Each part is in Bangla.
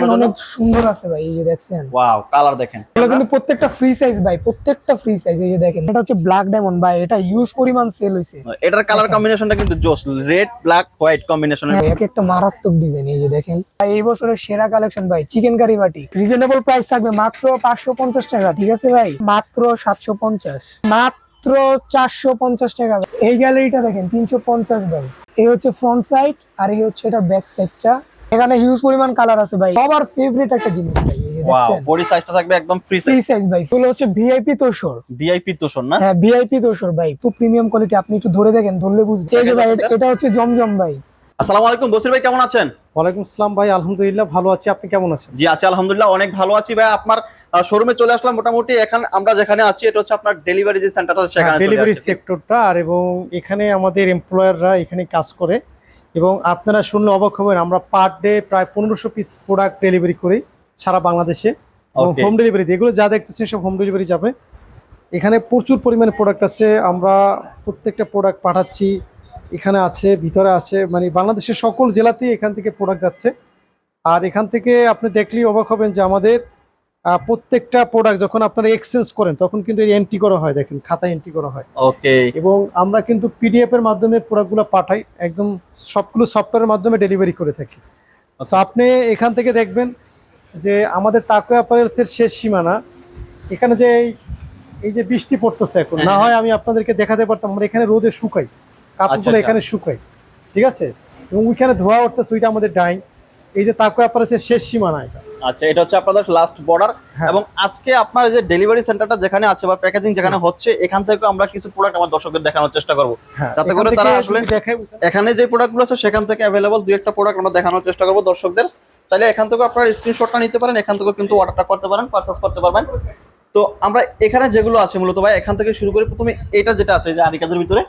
কন্ডিশন অনেক সুন্দর আছে ভাই এই যে দেখছেন। ওয়াও কালার দেখেন। এগুলো কিন্তু প্রত্যেকটা ফ্রি সাইজ ভাই প্রত্যেকটা ফ্রি সাইজ এই যে দেখেন। এটা হচ্ছে ব্ল্যাক ডায়মন্ড ভাই এটা ইউজ পরিমাণ সেল হইছে। এটার কালার কম্বিনেশনটা কিন্তু জোস রেড ব্ল্যাক হোয়াইট কম্বিনেশনের হ্যাঁ, এক একটা মারাত্মক ডিজাইন এই যে দেখেন। ভাই, এই বছরের সেরা কালেকশন ভাই চিকেন কারি বাটি। রিজনেবল প্রাইস থাকবে মাত্র পাঁচশো পঞ্চাশ টাকা ঠিক আছে ভাই? মাত্র সাতশো পঞ্চাশ। মাত্র চারশো পঞ্চাশ টাকা। এই গ্যালারিটা দেখেন তিনশো পঞ্চাশ ভাই। এই হচ্ছে ফ্রন্ট সাইড আর এই হচ্ছে এটা ব্যাক সাইডটা এখানে হিউজ পরিমাণ কালার আছে ভাই। সবার ফেভারিট একটা জিনিস ভাই ওয়াও বডি সাইজটা থাকবে একদম ফ্রি ফ্রি সাইজ সাইজ ভাই এগুলো হচ্ছে ভিআইপি তোষর। ভিআইপি তোষণ না? হ্যাঁ ভিআইপি তোষর ভাই খুব প্রিমিয়াম কোয়ালিটি আপনি একটু ধরে দেখেন ধরলে বুঝবেন। এই যে ভাই এটা- হচ্ছে জমজম ভাই। আসসালামু আলাইকুম বসির ভাই কেমন আছেন? ওয়ালাইকুম আসসালাম ভাই আলহামদুলিল্লাহ ভালো আছি আপনি কেমন আছেন? জি আছি আলহামদুলিল্লাহ অনেক ভালো আছি ভাই। আপনার শোরুমে চলে আসলাম মোটামুটি এখানে আমরা যেখানে আছি এটা হচ্ছে আপনার ডেলিভারি যে সেন্টারটা আছে সেখানে ডেলিভারি সেক্টরটা আর এবং এখানে আমাদের এমপ্লয়াররা এখানে কাজ করে। এবং আপনারা শুনলে অবাক হবেন আমরা পার ডে প্রায় পনেরোশো পিস প্রোডাক্ট ডেলিভারি করি সারা বাংলাদেশে এবং হোম ডেলিভারি এগুলো যা দেখতেছেন সব হোম ডেলিভারি যাবে। এখানে প্রচুর পরিমাণে প্রোডাক্ট আছে আমরা প্রত্যেকটা প্রোডাক্ট পাঠাচ্ছি। এখানে আছে ভিতরে আছে মানে বাংলাদেশের সকল জেলাতেই এখান থেকে প্রোডাক্ট যাচ্ছে। আর এখান থেকে আপনি দেখলেই অবাক হবেন যে আমাদের প্রত্যেকটা প্রোডাক্ট যখন আপনারা এক্সচেঞ্জ করেন তখন কিন্তু এন্ট্রি করা হয় দেখেন খাতায় এন্ট্রি করা হয়। ওকে এবং আমরা কিন্তু পিডিএফ এর মাধ্যমে প্রোডাক্টগুলো পাঠাই একদম সবগুলো সফটওয়্যারের মাধ্যমে ডেলিভারি করে থাকি। তো আপনি এখান থেকে দেখবেন যে আমাদের তাকু অ্যাপারেলসের শেষ সীমানা এখানে যে এই- যে বৃষ্টি পড়তেছে এখন না হ্যাঁ। হয় আমি আপনাদেরকে দেখাতে পারতাম আমরা এখানে রোদে শুকাই কাপড়গুলো আচ্ছা। এখানে শুকাই ঠিক আছে? এবং ওইখানে ধোয়া উঠতেছে ওইটা আমাদের ডাইং এই যে তাকু অ্যাপারেলসের শেষ সীমানা এটা। আচ্ছা এটা হচ্ছে আপনাদের লাস্ট বর্ডার হ্যাঁ। এবং আজকে আপনার যে ডেলিভারি সেন্টারটা যেখানে আছে বা প্যাকেজিং যেখানে হচ্ছে এখান থেকে আমরা কিছু প্রোডাক্ট আমার দর্শকদের দেখানোর চেষ্টা করব। হ্যাঁ যাতে করে তারা আসলে- এখানে যে প্রোডাক্টগুলো আছে সেখান থেকে অ্যাভেলেবল দুই একটা প্রোডাক্ট আমরা দেখানোর চেষ্টা করব দর্শকদের। তাহলে এখান থেকে আপনারা স্ক্রিনশটটা নিতে পারেন এখান থেকে কিন্তু অর্ডারটা করতে পারেন পারচেস করতে পারবেন। তো আমরা এখানে যেগুলো আছে মূলত ভাই এখান থেকে শুরু করি প্রথমে এটা যেটা আছে যে আরিকাদের ভিতরে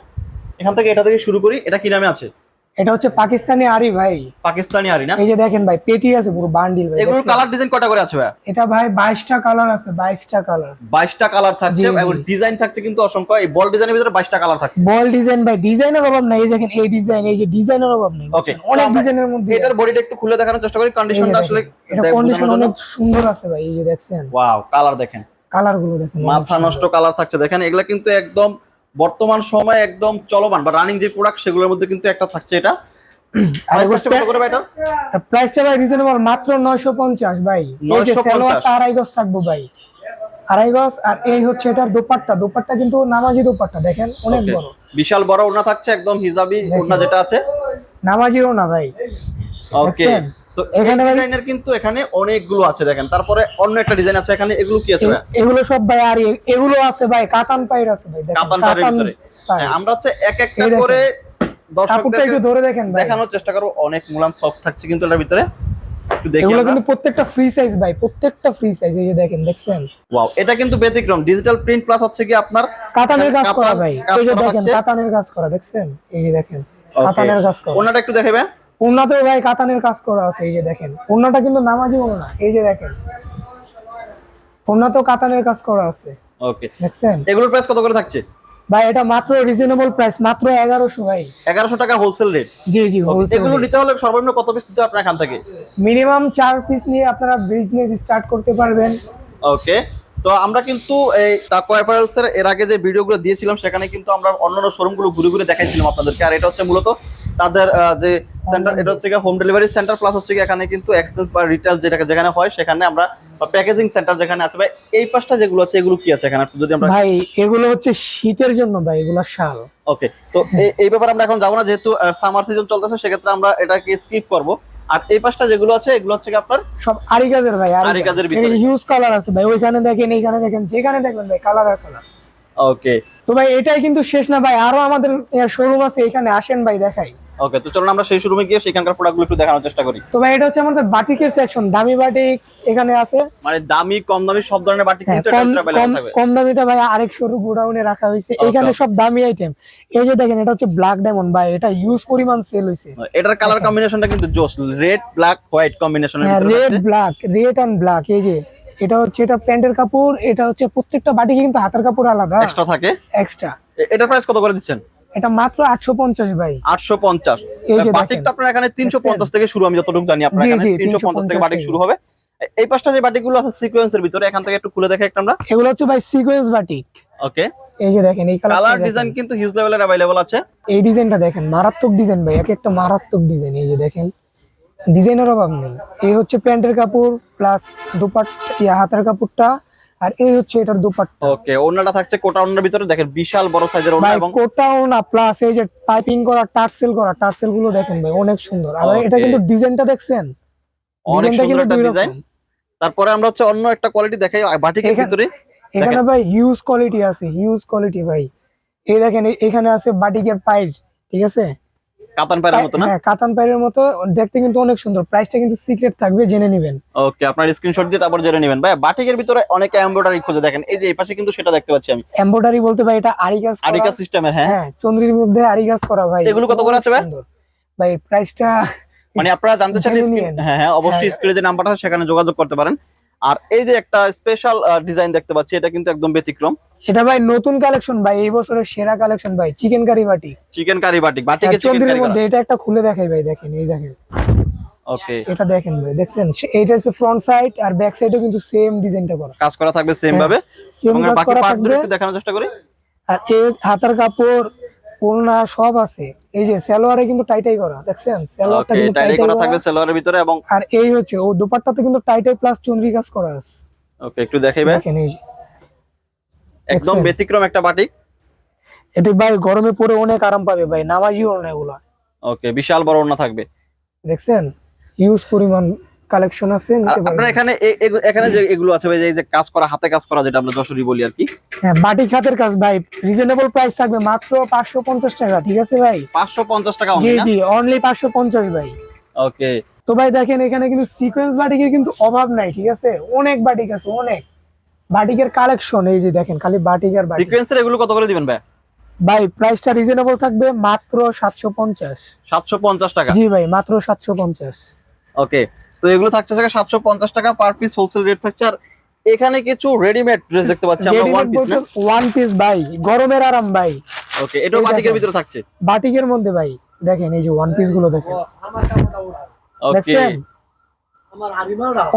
এখান থেকে এটা থেকে শুরু করি এটা কি নামে আছে? এটা হচ্ছে পাকিস্তানি আরি ভাই। পাকিস্তানি আরি না? এই যে দেখেন ভাই পেটি আছে পুরো বান্ডিল ভাই এগুলোর কালার ডিজাইন কটা করে আছে ভাই এটা ভাই বাইশটা কালার আছে বাইশটা কালার। বাইশটা কালার থাকছে। এবং ডিজাইন থাকছে কিন্তু অসংখ্য। এই বল ডিজাইনের ভিতরে বাইশটা কালার থাকছে। বল ডিজাইন ভাই ডিজাইনের অভাব নাই এই দেখেন এই ডিজাইন এই যে ডিজাইনের অভাব নেই অনেক ডিজাইনের মধ্যে এটার বডিটা একটু খুলে দেখানোর চেষ্টা করি কন্ডিশনটা আসলে এটা কন্ডিশন অনেক সুন্দর আছে ভাই এই যে দেখছেন। ওয়াও কালার দেখেন। কালারগুলো দেখেন মাথা নষ্ট কালার থাকছে দেখেন এগুলা কিন্তু একদম বর্তমান সময়ে একদম চলমান বা রানিং যে প্রোডাক্ট সেগুলোর মধ্যে কিন্তু একটা থাকছে এটা। প্রাইসটা ভাই রিজনেবল মাত্র 950 ভাই। এই যে সালোয়ারটা আড়াই গজ থাকব ভাই। আড়াই গজ আর এই হচ্ছে এটার দোপাট্টা। দোপাট্টা কিন্তু নামাজি দোপাট্টা দেখেন অনেক বড়। বিশাল বড় ওড়না থাকছে একদম হিজাবি ওড়না যেটা আছে। নামাজিও না ভাই। ওকে? তো এখানে ডিজাইনের কিন্তু এখানে অনেকগুলো আছে দেখেন। তারপরে অন্য একটা ডিজাইন আছে এখানে এগুলো কি আছে ভাই? এগুলো সব ভাই আর এগুলো আছে ভাই কাতান পাইর আছে ভাই দেখেন। কাতান পাড়ের ভিতরে। হ্যাঁ, আমরা হচ্ছে এক একটা করে কাপড়টা দর্শকদের একটু ধরে দেখেন ভাই। দেখানোর চেষ্টা করব। অনেক মুলাম সফট থাকছে কিন্তু এটার ভিতরে। এগুলো কিন্তু প্রত্যেকটা ফ্রি সাইজ ভাই প্রত্যেকটা ফ্রি সাইজ এই যে দেখেন দেখছেন? ওয়াও এটা কিন্তু ব্যতিক্রম। ডিজিটাল প্রিন্ট প্লাস হচ্ছে কি আপনার? কাতানের কাজ করা ভাই। এই যে দেখেন কাতানের কাজ করা দেখছেন? এই যে দেখেন. কাতানের কাজ করা। ওনাটা একটু দেখাবে উন্নাতেও ভাই কাতানের কাজ করা আছে এই যে দেখেন। উন্নাটা কিন্তু নামাজি না এই যে দেখেন। উন্নাতেও কাতানের কাজ করা আছে। ওকে দেখছেন? এগুলোর প্রাইস কত করে থাকছে? ভাই এটা মাত্র রিজনেবল প্রাইস মাত্র এগারোশো ভাই। এগারোশো টাকা হোলসেল রেট জি জি এগুলো নিতে হলে সর্বনিম্ন কত পিস দিতে আপনার এখান থেকে? মিনিমাম চার পিস নিয়ে আপনারা বিজনেস স্টার্ট করতে পারবেন। ওকে তো আমরা কিন্তু এই টাকো অ্যাপারেলস এর এর আগে যে ভিডিওগুলো দিয়েছিলাম সেখানে কিন্তু আমরা অন্যান্য শোরুমগুলো ঘুরে ঘুরে দেখাইছিলাম আপনাদেরকে। আর এটা হচ্ছে মূলত তাদের যে সেন্টার এটা হচ্ছে হোম ডেলিভারি সেন্টার প্লাস হচ্ছে এখানে কিন্তু এক্সচেঞ্জ বা রিটেল যেটা যেখানে হয় সেখানে আমরা প্যাকেজিং সেন্টার যেখানে আছে। ভাই এই পাশটা যেগুলো আছে এগুলো কি আছে এখানে? যদি আমরা ভাই এগুলো হচ্ছে শীতের জন্য ভাই এগুলো শাল। ওকে তো এই- ব্যাপারে আমরা এখন যাব না যেহেতু সামার সিজন চলতেছে সেক্ষেত্রে আমরা এটাকে স্কিপ করব। আর এই পাশটা যেগুলো আছে এগুলো হচ্ছে কি আপনার সব আরি ভাই আরি কাজের ভিতরে। হিউজ কালার আছে ভাই ওইখানে দেখেন এইখানে দেখেন যেখানে দেখবেন ভাই কালার আর কালার ওকে তো ভাই এটাই কিন্তু শেষ না ভাই আরও আমাদের শোরুম আছে এখানে আসেন ভাই দেখাই। ওকে তো চলুন আমরা সেই শোরুমে গিয়ে সেখানকার প্রোডাক্টগুলো একটু দেখানোর চেষ্টা করি। তো ভাই এটা হচ্ছে আমাদের বাটিকের সেকশন দামি বাটিক এখানে আছে। মানে দামি কম দামি সব ধরনের বাটি হ্যাঁ, কিন্তু কম এটা available থাকবে। কম দামিটা ভাই আরেক সরু গোডাউনে রাখা হয়েছে। এখানে সব দামি আইটেম এই যে দেখেন এটা হচ্ছে ব্ল্যাক ডায়মন্ড ভাই এটা ইউজ পরিমাণ সেল হয়েছে। এটার কালার কম্বিনেশনটা কিন্তু জোস রেড ব্ল্যাক হোয়াইট কম্বিনেশনের হ্যাঁ ভিতরে red. Black red and black এই যে। এটা হচ্ছে এটা প্যান্টের কাপড় এটা হচ্ছে প্রত্যেকটা বাটিকে কিন্তু হাতের কাপড় আলাদা। এক্সট্রা থাকে। এক্সট্রা এ- এটার প্রাইস কত করে দিচ্ছেন? এটা মাত্র আটশো পঞ্চাশ ভাই। আটশো পঞ্চাশ। এই যে বাটিক তো আপনার এখানে তিনশো পঞ্চাশ থেকে শুরু আমি যতটুকু জানি আপনার এখানে জি, তিনশো পঞ্চাশ থেকে বাটিক শুরু হবে। এই পাশটা যে বাটিকগুলো আছে সিকোয়েন্সের ভিতরে এখান থেকে একটু খুলে দেখে একটা আমরা। এগুলো হচ্ছে ভাই সিকোয়েন্স বাটিক। ওকে। এই যে দেখেন এই কালার ডিজাইন কিন্তু হিউজ লেভেলের অ্যাভেলেবল আছে। এই ডিজাইনটা দেখেন মারাত্মক ডিজাইন ভাই এক একটা মারাত্মক ডিজাইন। এই যে দেখেন ডিজাইনের অভাব নেই। এই হচ্ছে প্যান্টের কাপড় প্লাস দুপাট হাতের কাপড়টা আর এই হচ্ছে এটার দুপাট্টা। ওকে ওনাটা থাকছে কোটা ওনার ভিতরে। দেখেন বিশাল বড় সাইজের ওনা ভাই এবং কোটাও না প্লাস এই যে পাইপিং করা টার্সেল করা টার্সেলগুলো দেখেন ভাই অনেক সুন্দর। আর এটা কিন্তু ডিজাইনটা দেখছেন? অনেক সুন্দর একটা ডিজাইন। তারপরে আমরা হচ্ছে অন্য একটা কোয়ালিটি দেখাই বাটিকের ভিতরে। এখানে ভাই হিউজ কোয়ালিটি আছে হিউজ কোয়ালিটি ভাই। এই দেখেন এখানে আছে বাটিকের পাইল ঠিক আছে? কাতান পায়ের মতো না? হ্যাঁ কাতান পাইলের মতো। দেখতে কিন্তু অনেক সুন্দর। প্রাইসটা কিন্তু সিক্রেট থাকবে জেনে নেবেন। ওকে আপনার স্ক্রিনশট দিয়ে তারপর জেনে নেবেন। ভাই বাটিকের ভিতরে অনেক এমব্রয়ডারি খুঁজে দেখেন। এই যে এই পাশে কিন্তু সেটা দেখতে পাচ্ছি আমি। এমব্রয়ডারি বলতে ভাই এটা আরি কাজ। আরিকা সিস্টেমের হ্যাঁ। হ্যাঁ চন্দ্রির মধ্যে আরি কাজ করা ভাই। এগুলো কত করে আছে ভাই? ভাই প্রাইসটা মানে আপনারা জানতে চাইলে। হ্যাঁ হ্যাঁ অবশ্যই। স্ক্রিনে যে নাম্বারটা সেখানে যোগাযোগ করতে পারেন। আর এই যে একটা স্পেশাল ডিজাইন দেখতে পাচ্ছি এটা কিন্তু একদম ব্যতিক্রম। এটা ভাই নতুন কালেকশন ভাই এই বছরের সেরা কালেকশন ভাই চিকেন কারি বাটি। চিকেন কারি হ্যাঁ, চিকেন কারি মধ্যে এটা একটা খুলে দেখাই ভাই দেখেন এই দেখেন। ওকে এটা দেখেন ভাই দেখছেন? এইটা হচ্ছে ফ্রন্ট সাইড আর ব্যাক সাইডেও কিন্তু সেম ডিজাইনটা করা। কাজ করা থাকবে সেম ভাবে? সেম এবং বাকি পার্ট একটু দেখানোর চেষ্টা করি। আর এই হাতার কাপড় ওড়না সব আছে। এই যে সালোয়ারে কিন্তু টাইটাই করা দেখছেন? সালোয়ারটা কিন্তু টাইটাই করা থাকবে সেলোয়ারের ভিতরে এবং আর এই হচ্ছে ও দোপাট্টাতে কিন্তু টাইটাই প্লাস চন্দ্রি কাজ করা আছে। ওকে একটু দেখাই ভাই দেখেন এই যে। একদম ব্যতিক্রম একটা বাটিক এটা ভাই গরমে পরে অনেক আরাম পাবে ভাই নামাজি ওড়না এগুলা। ওকে বিশাল বড় ওড়না থাকবে। দেখছেন? ইউজ পরিমাণ কালেকশন আছে নিতে আপনার এখানে এখানে যে এগুলো আছে ভাই যে কাজ করা হাতে কাজ করা যেটা আমরা যশোরী বলি আর কি। হ্যাঁ বাটি খাতের কাজ ভাই রিজনেবল প্রাইস থাকবে মাত্র পাঁচশো পঞ্চাশ টাকা ঠিক আছে ভাই? পাঁচশো পঞ্চাশ টাকা জি না? জি অনলি পাঁচশো পঞ্চাশ ভাই। ওকে তো ভাই দেখেন এখানে কিন্তু সিকোয়েন্স বাটিকের কিন্তু অভাব নাই ঠিক আছে? অনেক বাটিক আছে অনেক। বাটিকের কালেকশন এই যে দেখেন খালি বাটিক আর বাটিক। সিকোয়েন্সের এগুলো কত করে দিবেন ভাই? ভাই প্রাইসটা রিজনেবল থাকবে মাত্র সাতশো পঞ্চাশ। সাতশো পঞ্চাশ টাকা। জি ভাই মাত্র সাতশো পঞ্চাশ। ওকে তো এগুলো থাকছে সাতশো পঞ্চাশ টাকা পার পিস হোলসেল রেট থাকছে। আর এখানে কিছু রেডিমেড ড্রেস দেখতে পাচ্ছি আমরা ওয়ান পিস ওয়ান পিস ভাই গরমের আরাম ভাই। ওকে এটাও এই বাটিকের ভিতরে থাকছে? বাটিকের মধ্যে ভাই দেখেন এই যে ওয়ান পিসগুলো দেখেন। ওকে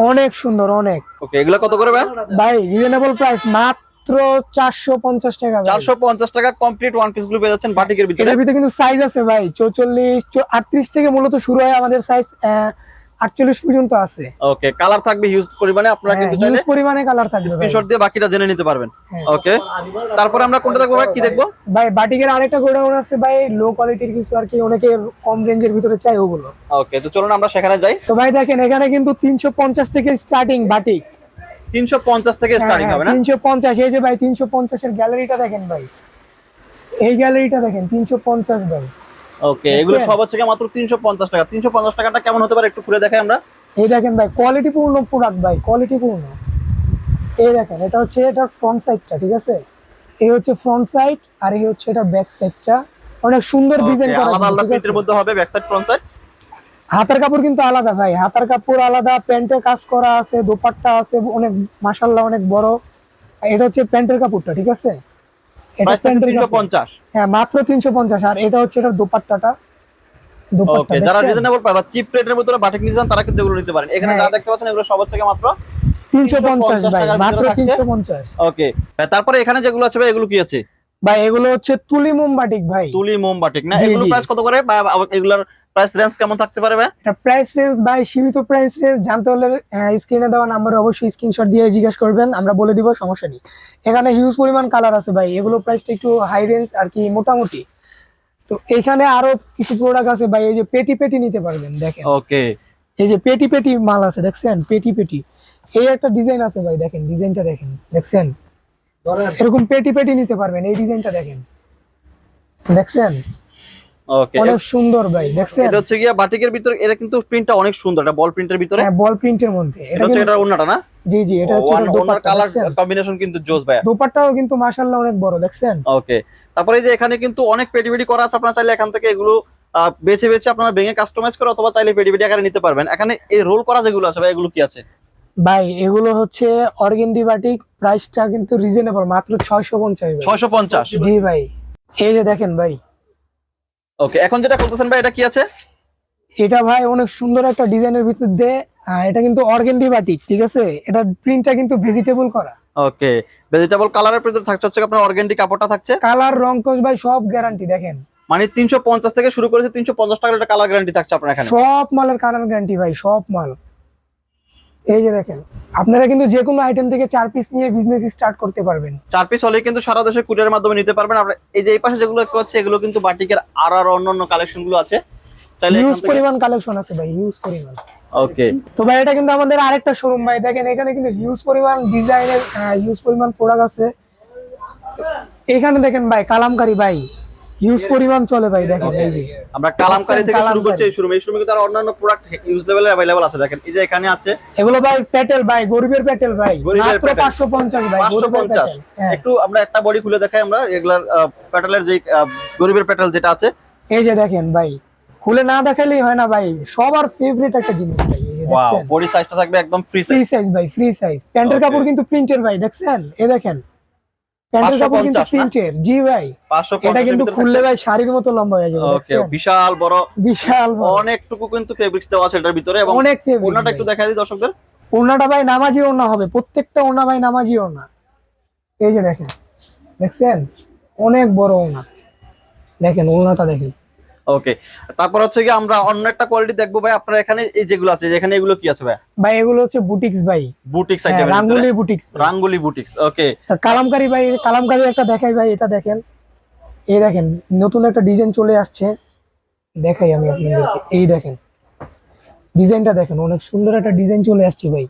অনেক সুন্দর অনেক। ওকে এগুলো কত করে ভাই? ভাই রিজনেবল প্রাইস মাত্র চারশো পঞ্চাশ টাকা ভাই। চারশো পঞ্চাশ টাকা কমপ্লিট ওয়ান পিসগুলো পেয়ে যাচ্ছেন বাটিকের ভিতরে। এটার ভিতরে কিন্তু সাইজ আছে ভাই চৌচল্লিশ আটত্রিশ থেকে মূলত শুরু হয় আমাদের সাইজ আটচল্লিশ পর্যন্ত আছে। ওকে কালার থাকবে হিউজ পরিমাণে আপনারা কিন্তু চাইলে হিউজ পরিমাণে কালার থাকবে স্ক্রিনশট দিয়ে বাকিটা জেনে নিতে পারবেন। হ্যাঁ। ওকে তারপরে আমরা কোনটা দেখব ভাই? কি দেখব? ভাই বাটিকের আরেকটা গোডাউন আছে ভাই লো কোয়ালিটির কিছু আর কি অনেকে কম রেঞ্জের ভিতরে চাই ওগুলো। ওকে তো চলুন আমরা সেখানে যাই। তো ভাই দেখেন এখানে কিন্তু তিনশো পঞ্চাশ থেকে স্টার্টিং বাটিক। তিনশো পঞ্চাশ থেকে স্টার্টিং হবে না? তিনশো পঞ্চাশ এই যে ভাই তিনশো পঞ্চাশের গ্যালারিটা দেখেন ভাই। এই গ্যালারিটা দেখেন তিনশো পঞ্চাশ ভাই। ওকে এগুলো সব হচ্ছে মাত্র তিনশো পঞ্চাশ টাকা। তিনশো পঞ্চাশ টাকাটা কেমন হতে পারে একটু খুলে দেখাই আমরা? এই দেখেন ভাই কোয়ালিটি পূর্ণ প্রোডাক্ট ভাই কোয়ালিটি পূর্ণ। এই দেখেন এটা হচ্ছে এটার ফ্রন্ট সাইডটা ঠিক আছে? এই হচ্ছে ফ্রন্ট সাইড আর এই হচ্ছে এটা ব্যাক সাইডটা অনেক সুন্দর ডিজাইন করা আলাদা আলাদা? প্রিন্টের মধ্যে হবে ব্যাক সাইড ফ্রন্ট সাইড হাতের কাপড় কিন্তু আলাদা ভাই হাতের কাপড় আলাদা প্যান্টে কাজ করা আছে দোপাট্টা আছে অনেক মাশাল্লাহ অনেক বড়। এটা হচ্ছে প্যান্টের কাপড়টা ঠিক আছে? এটা হ্যাঁ মাত্র তিনশো পঞ্চাশ। আর এটা হচ্ছে এটার দোপাট্টাটা। ওকে যারা রিজনেবল পায় বা চিপ রেটের মধ্যে বাটিক নিতে চান তারা কিন্তু এগুলো নিতে পারেন। এখানে হ্যাঁ। যা দেখতে পাচ্ছেন এগুলো থেকে মাত্র 350 ভাই মাত্র ভিতরে থাকছে। তিনশো পঞ্চাশ। ওকে তারপরে এখানে যেগুলো আছে ভাই এগুলো কি আছে? ভাই এগুলো হচ্ছে তুলি মোমবাটিক ভাই। তুলি মোমবাটিক না? এগুলো। প্রাইস কত করে? বা এগুলোর প্রাইস রেঞ্জ কেমন থাকতে পারে ভাই? এটা প্রাইস রেঞ্জ ভাই সীমিত প্রাইস রেঞ্জ জানতে হলে স্ক্রিনে দেওয়া নাম্বারে অবশ্যই স্ক্রিনশট দিয়ে জিজ্ঞেস করবেন আমরা বলে দিব সমস্যা নেই। এখানে হিউজ পরিমাণ কালার আছে ভাই এগুলো প্রাইসটা একটু হাই রেঞ্জ আর কি মোটামুটি। তো এখানে আরও কিছু প্রোডাক্ট আছে ভাই এই যে পেটি পেটি নিতে পারবেন দেখেন। ওকে এই যে পেটি পেটি মাল আছে দেখছেন? পেটি পেটি। এই একটা ডিজাইন আছে ভাই দেখেন ডিজাইনটা দেখেন দেখছেন? এরকম পেটি পেটি নিতে পারবেন এই ডিজাইনটা দেখেন। দেখছেন? অনেক সুন্দর ভাই দেখছেন? এটা হচ্ছে গিয়া বাটিকের ভিতরে এটা কিন্তু প্রিন্টটা অনেক সুন্দর এটা বল প্রিন্টের ভিতরে। হ্যাঁ বল প্রিন্টের মধ্যে। এটা হচ্ছে এটা ওন্নাটা না? জি জি এটা হচ্ছে দোপাট্টা, কালার কম্বিনেশন কিন্তু জোস ভাই দোপাট্টাও কিন্তু মাশাআল্লাহ অনেক বড় দেখছেন? ওকে তারপরে এই যে এখানে কিন্তু অনেক পেটি করা আছে আপনারা চাইলে এখান থেকে এগুলো বেছে বেছে আপনারা ভেঙে কাস্টমাইজ করে অথবা চাইলে পেটি আকারে নিতে পারবেন। এখানে এই রোল করা যেগুলো আছে ভাই এগুলো কি আছে? ভাই এগুলো হচ্ছে অর্গেন্ডি বাটিক প্রাইসটা কিন্তু রিজনেবল মাত্র ছয়শো পঞ্চাশ ছয়শো পঞ্চাশ। জি ভাই। এই যে দেখেন ভাই ওকে এখন যেটা বলতেছেন ভাই এটা কি আছে? এটা ভাই অনেক সুন্দর একটা ডিজাইনের ভিতর দিয়ে এটা কিন্তু অর্গেন্ডি বাটিক ঠিক আছে? এটা প্রিন্টটা কিন্তু ভেজিটেবল করা। ওকে ভেজিটেবল কালারের ভিতর থাকছে হচ্ছে আপনার অর্গানিক কাপড়টা থাকছে? কালার রং কোস ভাই সব গ্যারান্টি দেখেন। মানে তিনশো পঞ্চাশ থেকে শুরু করেছে তিনশো পঞ্চাশ টাকার একটা কালার গ্যারান্টি থাকছে আপনার এখানে। সব মালের কালার গ্যারান্টি ভাই সব মাল। এই যে দেখেন আপনারা কিন্তু যে কোনো আইটেম থেকে চার পিস নিয়ে বিজনেস স্টার্ট করতে পারবেন। চার পিস হলে কিন্তু সারা দেশে কুরিয়ারের মাধ্যমে নিতে পারবেন। আপনার এই যে এই পাশে যেগুলো পাচ্ছি এগুলো কিন্তু বাটিকের আর আর অন্যান্য কালেকশনগুলো আছে। এখান থেকে পরিমাণ কালেকশন আছে ভাই হিউজ পরিমাণ। ওকে তো ভাই এটা কিন্তু আমাদের আরেকটা শোরুম ভাই। দেখেন এখানে কিন্তু হিউজ পরিমাণ ডিজাইনের হিউজ পরিমাণ প্রোডাক্ট আছে। এখানে দেখেন ভাই কালামকারী ভাই। হিউজ পরিমাণ চলে ভাই দেখেন এই যে। আমরা কালামকারি থেকে শুরু করছি এই শোরুমে এই শোরুমে কিন্তু আর অন্যান্য প্রোডাক্ট ইউজ লেভেলে অ্যাভেলেবল আছে। দেখেন এই যে এখানে আছে। এগুলো ভাই পেটেল ভাই গরিবের পেটেল ভাই। মাত্র পেটেল। পাঁচশো পঞ্চাশ ভাই পাঁচশো গরিবের পঞ্চাশ। পেটেল। হ্যাঁ। একটু আমরা একটা বডি খুলে দেখাই আমরা এগুলার প্যাটেলের যে গরিবের প্যাটেল যেটা আছে। এই যে দেখেন ভাই খুলে না দেখালেই হয় না ভাই সবার ফেভারিট একটা জিনিস ভাই ওয়াও বডি সাইজটা থাকবে একদম ফ্রি ফ্রি সাইজ ভাই ফ্রি সাইজ প্যান্টের কাপড় কিন্তু প্রিন্টের ভাই দেখছেন? এ দেখেন প্যান্টের কাপড় কিন্তু প্রিন্টের। জি ভাই এটা কিন্তু খুললে ভাই শাড়ির মতো লম্বা হয়ে যাবে ওকে বিশাল বড় বিশাল বড়। অনেকটুকু কিন্তু ফেব্রিক্স দেওয়া আছে এটার ভিতরে এবং অনেক ওনাটা একটু দেখা দিই দর্শকদের। ওড়নাটা ভাই নামাজি হবে প্রত্যেকটা ভাই নামাজি এই যে দেখেন দেখছেন? অনেক বড় ওনা দেখেন ওনাটা দেখেন। ওকে তারপর হচ্ছে কি আমরা অন্য একটা কোয়ালিটি দেখব ভাই আপনার এখানে এই যেগুলো আছে এখানে এগুলো কি আছে ভাই? ভাই এগুলো হচ্ছে বুটিক্স ভাই। বুটিক্স হ্যাঁ, আইটেম রাঙ্গুলি বুটিক্স রাঙ্গুলি বুটিক্স ওকে। কালামকারি ভাই কালামকারি একটা দেখাই ভাই এটা দেখেন। এই দেখেন নতুন একটা ডিজাইন চলে আসছে। দেখাই আমি আপনাদেরকে এই দেখেন। ডিজাইনটা দেখেন অনেক সুন্দর একটা ডিজাইন চলে আসছে ভাই।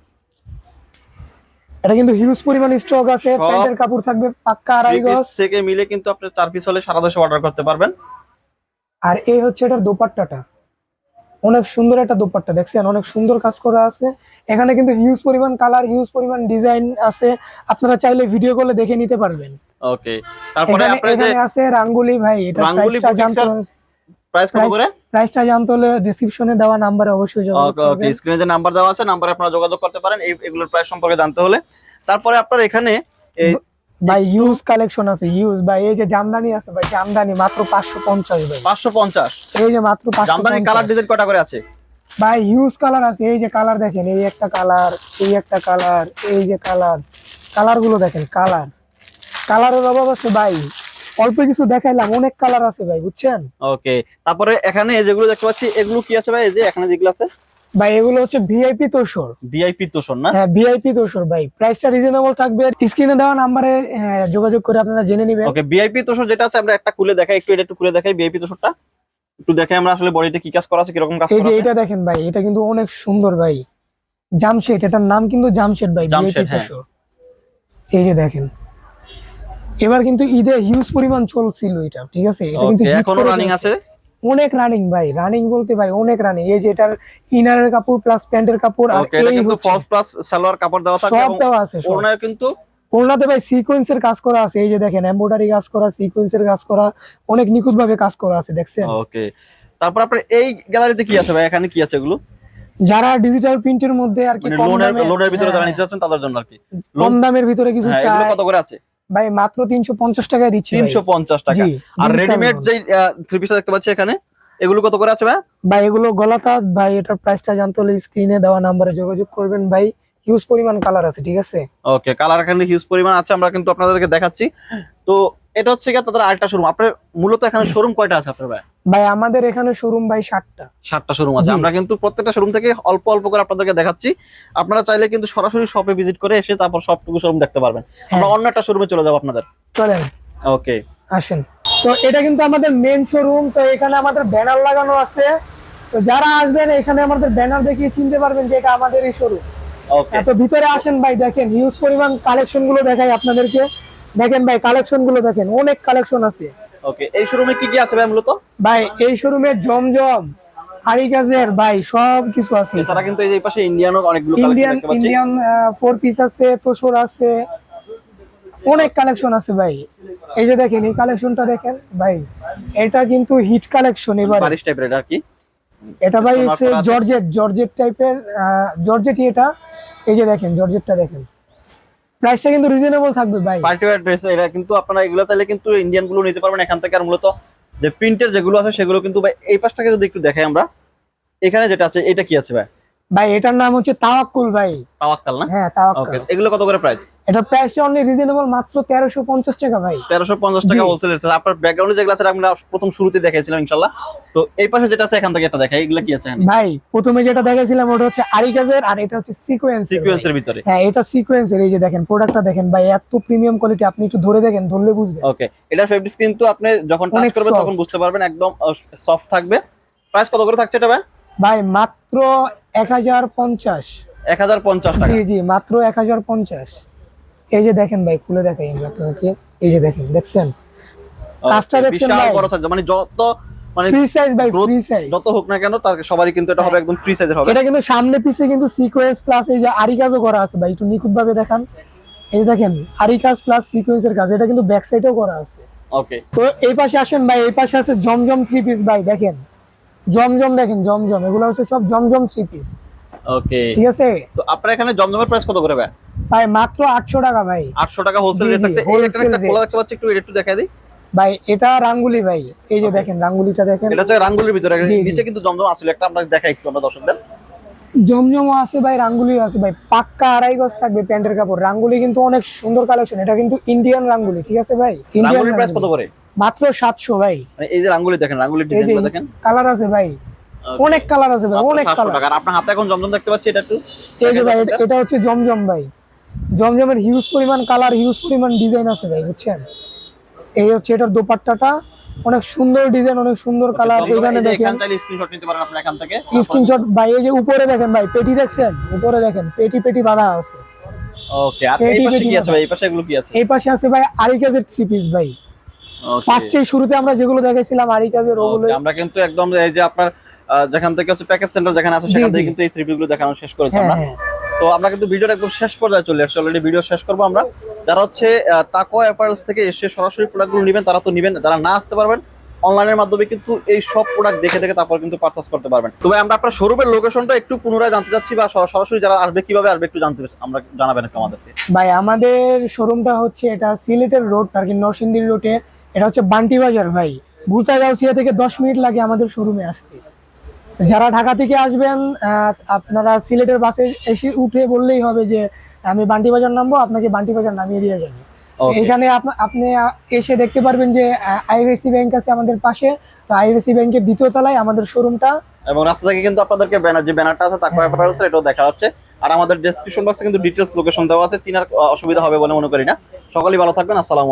এটা কিন্তু হিউজ পরিমাণ স্টক আছে প্যান্টের কাপড় থাকবে পাক্কা আড়াই গজ। থেকে মিলে কিন্তু আপনি চার পিস হলে সারা দেশে অর্ডার করতে পারবেন। আর এই হচ্ছে এটার দোপাট্টাটা। অনেক সুন্দর একটা দোপাট্টা দেখছেন? অনেক সুন্দর কাজ করা আছে। এখানে কিন্তু হিউজ পরিমাণ কালার হিউজ পরিমাণ ডিজাইন আছে। আপনারা চাইলে ভিডিও কলে দেখে নিতে পারবেন। ওকে তারপরে এখানে আছে রাঙ্গুলি ভাই এটা প্রাইসটা জানতে প্রাইস কত করে? প্রাইসটা জানতে হলে ডেসক্রিপশনে দেওয়া নাম্বারে অবশ্যই যোগাযোগ ওকে ওকে স্ক্রিনে যে নাম্বার দেওয়া আছে নাম্বারে আপনারা যোগাযোগ করতে পারেন। এই এগুলোর প্রাইস সম্পর্কে জানতে হলে। তারপরে আপনার এখানে এই ভাই ইউজ কালেকশন আছে ইউজ ভাই এই যে জামদানি আছে ভাই জামদানি মাত্র পাঁচশো পঞ্চাশ ভাই। পাঁচশো পঞ্চাশ। এই যে মাত্র পাঁচশো জামদানি কালার ডিজাইন কটা করে আছে? ভাই হিউজ কালার আছে। এই যে কালার দেখেন এই একটা কালার এই একটা কালার এই যে কালার কালারগুলো দেখেন কালার কালারের অভাব আছে ভাই। অল্প কিছু দেখাইলাম অনেক কালার আছে ভাই বুঝছেন? ওকে তারপরে এখানে এই যেগুলো দেখতে পাচ্ছি এগুলো কি আছে ভাই? এই যে এখানে যেগুলো আছে? ভাই এগুলো হচ্ছে ভিআইপি তোষর। ভিআইপি তোষণ না? হ্যাঁ ভিআইপি তোষর ভাই। প্রাইসটা রিজনেবল থাকবে। স্ক্রিনে দেওয়া নাম্বারে যোগাযোগ করে আপনারা জেনে নেবেন। ওকে ভিআইপি তোষণ যেটা আছে আমরা একটা খুলে দেখাই একটু এটা একটু খুলে দেখাই ভিআইপি তোষণটা একটু দেখাই আমরা আসলে বডিতে কি কাজ করা আছে কীরকম কাজ এই যে এটা দেখেন ভাই এটা কিন্তু অনেক সুন্দর ভাই। জামশেদ এটার নাম কিন্তু জামশেদ ভাই ভিআইপি হ্যাঁ। তোষর। এই যে দেখেন। এবার কিন্তু ঈদে হিউজ পরিমাণ চলছিল এটা ঠিক আছে? এটা কিন্তু এখনও রানিং আছে। অনেক রানিং ভাই রানিং বলতে ভাই অনেক রানিং এই যে এটার ইনারের কাপড় প্লাস প্যান্টের কাপড় আর এই কিন্তু ফলস প্লাস সালোয়ার কাপড় দেওয়া থাকে সব দেওয়া আছে। ওড়নায় কিন্তু ওড়নাতে ভাই সিকোয়েন্সের কাজ করা আছে এই যে দেখেন এমব্রয়ডারি কাজ করা সিকোয়েন্সের কাজ করা অনেক নিখুঁত ভাবে কাজ করা আছে দেখছেন? ওকে তারপর আপনার এই গ্যালারিতে কি আছে ভাই? এখানে কি আছে এগুলো? যারা ডিজিটাল প্রিন্টের মধ্যে আর কি মানে কম লোনের লোনের ভিতরে যারা হ্যাঁ, নিতে চাচ্ছেন তাদের জন্য আর কি। কম দামের ভিতরে কিছু হ্যাঁ এগুলো চাই কত করে আছে? ভাই মাত্র তিনশো পঞ্চাশ টাকায় দিচ্ছি। তিনশো পঞ্চাশ টাকা। আর রেডিমেড। যে থ্রি পিসটা দেখতে পাচ্ছি এখানে এগুলো কত করে আছে ভাই? ভাই এগুলো গলাতা ভাই এটার প্রাইসটা জানতে হলে স্ক্রিনে দেওয়া নাম্বারে যোগাযোগ করবেন। ভাই হিউজ পরিমাণ কালার আছে ঠিক আছে? ওকে কালার এখানে হিউজ পরিমাণ আছে আমরা কিন্তু আপনাদেরকে দেখাচ্ছি। তো এটা হচ্ছে কি তাদের আরেকটা শোরুম আপনার মূলত এখানে শোরুম কয়টা আছে আপনার ভাই? ভাই আমাদের এখানে শোরুম ভাই ষাটটা সাতটা শোরুম আছে। আমরা কিন্তু প্রত্যেকটা শোরুম থেকে অল্প অল্প করে আপনাদেরকে দেখাচ্ছি। আপনারা চাইলে কিন্তু সরাসরি শপে ভিজিট করে এসে তারপর সবটুকু শোরুম দেখতে পারবেন। আমরা হ্যাঁ। অন্য একটা শোরুমে চলে যাব আপনাদের। চলেন। ওকে আসেন। তো এটা কিন্তু আমাদের মেন শোরুম তো এখানে আমাদের ব্যানার লাগানো আছে। তো যারা আসবেন এখানে আমাদের ব্যানার দেখিয়ে চিনতে পারবেন যে এটা আমাদের এই শোরুম ওকে এত ভিতরে আসেন ভাই দেখেন হিউজ পরিমাণ কালেকশনগুলো দেখাই আপনাদেরকে। দেখেন ভাই কালেকশনগুলো দেখেন অনেক কালেকশন আছে। ওকে এই শোরুমে কি কি আছে ভাই মূলত? ভাই এই শোরুমে জমজম হাড়ি কাজের ভাই সব কিছু আছে। এছাড়া কিন্তু এই পাশে ইন্ডিয়ানও অনেকগুলো ইন্ডিয়ান ইন্ডিয়ান ফোর পিস আছে তোষর আছে। অনেক কালেকশন আছে ভাই। এই যে দেখেন এই কালেকশনটা দেখেন ভাই এটা কিন্তু হিট কালেকশন এবার। বারিশ টাইপের এটা কি? এটা ভাই হচ্ছে জর্জেট জর্জেট টাইপের জর্জেটই এটা। এই যে দেখেন জর্জেটটা দেখেন। প্রাইসটা কিন্তু রিজনেবল থাকবে, ভাই। পার্টি ওয়্যার ড্রেস এটা কিন্তু আপনারা এগুলো তাহলে কিন্তু ইন্ডিয়ানগুলো নিতে পারবেন এখান থেকে। আর মূলত যে প্রিন্টের যেগুলো আছে সেগুলো কিন্তু ভাই, এই পাশটাকে যদি একটু দেখাই আমরা। এখানে যেটা আছে, এটা কি আছে ভাই? ভাই এটার নাম হচ্ছে তাওয়াক্কুল ভাই। তাওয়াক্কাল না? হ্যাঁ ওকে এগুলো কত করে প্রাইস এটা প্রাইসটা অনলি রিজনেবল মাত্র তেরোশো পঞ্চাশ টাকা ভাই। তেরোশো পঞ্চাশ টাকা জি। হোলসেল আপনার ব্যাকগ্রাউন্ডে যেগুলো আছে আমরা প্রথম শুরুতে দেখাইছিলাম ইনশাল্লাহ তো এই পাশে যেটা আছে এখান থেকে এটা দেখাই এগুলো কি আছে এখানে? ভাই প্রথমে যেটা দেখেছিলাম ওটা হচ্ছে আরিকাজের আর এটা হচ্ছে সিকোয়েন্স সিকোয়েন্সের ভিতরে। হ্যাঁ এটা সিকোয়েন্সের এই যে দেখেন প্রোডাক্টটা দেখেন ভাই এত প্রিমিয়াম কোয়ালিটি আপনি একটু ধরে দেখেন ধরলে বুঝবেন। ওকে এটা ফেব্রিক্স কিন্তু আপনি যখন টাচ করবেন তখন বুঝতে পারবেন একদম সফট থাকবে। প্রাইস কত করে থাকছে এটা ভাই? ভাই মাত্র এক হাজার পঞ্চাশ। এক হাজার পঞ্চাশ টাকা। জি জি মাত্র এক হাজার পঞ্চাশ। এই যে দেখেন ভাই খুলে দেখাই আপনাকে। এই যে দেখেন দেখছেন? কাজটা দেখছেন ভাই? মানে যত মানে ফ্রি সাইজ ভাই ফ্রি সাইজ যত হোক না কেন তার সবারই কিন্তু এটা হবে একদম ফ্রি সাইজের হবে। এটা কিন্তু সামনে পিছে কিন্তু সিকোয়েন্স প্লাস এই যে আরিকাজও করা আছে ভাই একটু নিখুঁত ভাবে দেখান। এই যে দেখেন আরিকাজ প্লাস সিকোয়েন্সের কাজ এটা কিন্তু ব্যাক সাইডেও করা আছে। ওকে তো এই পাশে আসেন ভাই এই পাশে আছে জমজম থ্রি পিস ভাই দেখেন। জমজম দেখেন জমজম। এগুলো হচ্ছে সব জমজম থ্রি পিস ওকে ঠিক আছে? তো আপনার এখানে জমজমের প্রাইস কত করে ভাই? ভাই মাত্র আটশো টাকা ভাই। আটশো টাকা হোলসেল রেট থাকতে এই একটা rate। খোলা দেখতে পাচ্ছি একটু একটু দেখাই দিই। ভাই এটা রাঙ্গুলি ভাই। এই যে দেখেন রাঙ্গুলিটা দেখেন। এটা হচ্ছে রাঙ্গুলির ভিতরে। নিচে কিন্তু জমজম আসলে একটা আমরা দেখাই একটু আমরা দর্শকদের। জমজমও আছে ভাই রাঙ্গুলি আছে ভাই। পাক্কা আড়াই গজ থাকবে প্যান্টের কাপড়। রাঙ্গুলি কিন্তু অনেক সুন্দর কালেকশন। এটা কিন্তু ইন্ডিয়ান রাঙ্গুলি ঠিক আছে ভাই? ইন্ডিয়ান রাঙ্গুলির প্রাইস কত করে? মাত্র সাতশো ভাই। মানে এই যে রাঙ্গুলি দেখেন যে ডিজাইনগুলো দেখেন। কালার আছে ভাই। অনেক কালার আছে ভাই অনেক কালার। আর আপনার হাতে এখন জমজম দেখতে পাচ্ছি এটা একটু। এই যে ভাই এটা- হচ্ছে জমজম ভাই। জমজমের হিউজ পরিমাণ কালার হিউজ পরিমাণ ডিজাইন আছে ভাই বুঝছেন? এই হচ্ছে এটার দোপাট্টাটা। অনেক সুন্দর ডিজাইন অনেক সুন্দর কালার। এখানে দেখেন স্ক্রিনশট নিতে পারেন আপনি এখান থেকে। স্ক্রিনশট ভাই এই যে উপরে দেখেন ভাই পেটি দেখছেন? উপরে দেখেন পেটি পেটি বাঁধা আছে। ওকে আর এই পাশে কি আছে ভাই? এই পাশে এগুলো কি আছে? এই পাশে আছে ভাই আরিকাজের থ্রি পিস ভাই. ফার্স্টে শুরুতে আমরা যেগুলো দেখাইছিলাম আরিকাজের ওগুলো আমরা কিন্তু একদম এই যে আপনার যেখান থেকে হচ্ছে প্যাকেজ সেন্টার যেখানে আছে সেখান থেকে কিন্তু এই থ্রি গুলো দেখানো শেষ করেছি হ্যাঁ আমরা। হ্যাঁ তো আমরা কিন্তু ভিডিওটা একদম শেষ পর্যায়ে চলে আসছি। অলরেডি ভিডিও শেষ করব আমরা। যারা হচ্ছে তাকো অ্যাপারেলস থেকে এসে সরাসরি প্রোডাক্টগুলো নেবেন তারা তো নেবেন যারা না আসতে পারবেন অনলাইনের মাধ্যমে কিন্তু এই সব প্রোডাক্ট দেখে দেখে তারপর কিন্তু পারচেস করতে পারবেন। তো ভাই আমরা আপনার শোরুমের লোকেশনটা একটু পুনরায় জানতে চাচ্ছি বা সরাসরি যারা আসবে কীভাবে আসবে একটু জানতে আমরা জানাবেন একটু আমাদেরকে। ভাই আমাদের শোরুমটা হচ্ছে এটা সিলেটের রোড আর কি নরসিংদীর রোডে এটা হচ্ছে বান্টি বাজার ভাই। ভুলতাগাউসিয়া থেকে দশ মিনিট লাগে আমাদের শোরুমে আসতে। যারা ঢাকা থেকে আসবেন আপনারা সিলেটের বাসে এসে উঠে বললেই হবে যে আমি বান্টি বাজার নামবো আপনাকে বান্টি বাজার নামিয়ে দিয়ে যাবে। এখানে আপনি এসে দেখতে পারবেন যে আইবিসি ব্যাংক আছে আমাদের পাশে। তো আইবিসি ব্যাংকের দ্বিতীয় তলায় আমাদের শোরুমটা। এবং রাস্তা থেকে কিন্তু আপনাদেরকে ব্যানার যে ব্যানারটা আছে তাকো অ্যাপারেলস এটাও দেখা যাচ্ছে। আর আমাদের ডেসক্রিপশন বক্সে কিন্তু ডিটেলস লোকেশন দেওয়া আছে। চিনার আহ, অসুবিধা হবে বলে মনে করি না। সকলেই ভালো থাকবেন। আসসালামু আলাইকুম।